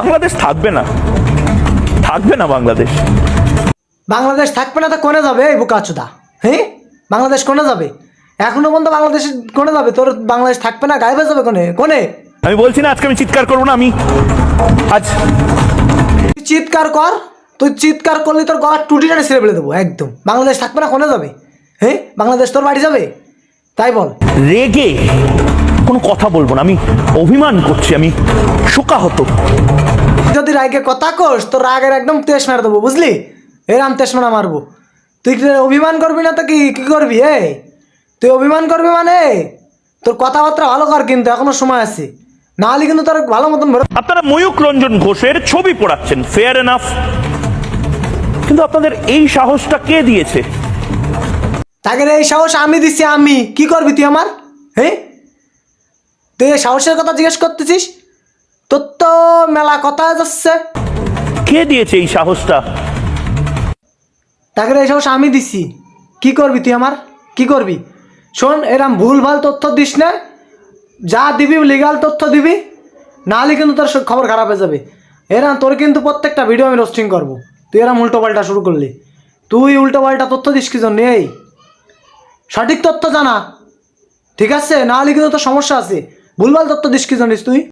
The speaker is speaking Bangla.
বাংলাদেশ থাকবে না। থাকবে না বাংলাদেশ। বাংলাদেশ থাকবে না তো কোনে যাবে এই বোকাচুদা হ্যাঁ বাংলাদেশ কোনে যাবে? এখনও পর্যন্ত বাংলাদেশ কোনে যাবে? তোর বাংলাদেশ থাকবে না? গায়েবে যাবে কোনে? কোনে? আমি বলছি না আজকে আমি চিৎকার করব না আমি। আজ। তুই চিৎকার কর তুই চিৎকার করলে তোর গলা টুটিটা ছেড়ে ফেলে দেবো একদম। বাংলাদেশ থাকবে না কোনে যাবে? হ্যাঁ বাংলাদেশ তোর বাড়ি যাবে? তাই বল। রেগে কোনো কথা বলব না আমি অভিমান করছি আমি শোকাহত। যদি রাগে কথা কোস তোর রাগের একদম তেজ মার দেবো বুঝলি? এরাম তেজ মারা মারবো। তুই অভিমান করবি না তো কি কি করবি এ তুই অভিমান করবি মানে? তোর কথাবার্তা ভালো কর কিন্তু এখনও সময় আছে। না হলে কিন্তু তোর ভালো মতন আপনারা ময়ূক রঞ্জন ঘোষের ছবি পড়াচ্ছেন ফেয়ার এনাফ কিন্তু আপনাদের এই সাহসটা কে দিয়েছে? তাকে এই সাহস আমি দিছি আমি। কি করবি তুই আমার? হ্যাঁ তুই সাহসের কথা জিজ্ঞেস করতেছিস? তোর তো মেলা কথা যাচ্ছে। কে দিয়েছে এই সাহসটা? তাকে এই সাহস আমি দিছি। কি করবি তুই আমার? কি করবি? শোন এরম ভুল ভালো তথ্য দিস না। যা দিবি লিগাল তথ্য দিবি। নাহলে কিন্তু তোর খবর খারাপ হয়ে যাবে। এরম তোর কিন্তু প্রত্যেকটা ভিডিও আমি রোস্টিং করব। তুই এরম উল্টো পাল্টা শুরু করলি। তুই উল্টো পাল্টা তথ্য দিস কি জন্য? এই। সঠিক তথ্য জানা। ঠিক আছে? নাহলে কিন্তু তোর সমস্যা আছে। ভুলভাল তথ্য দিস কি জানিস তুই?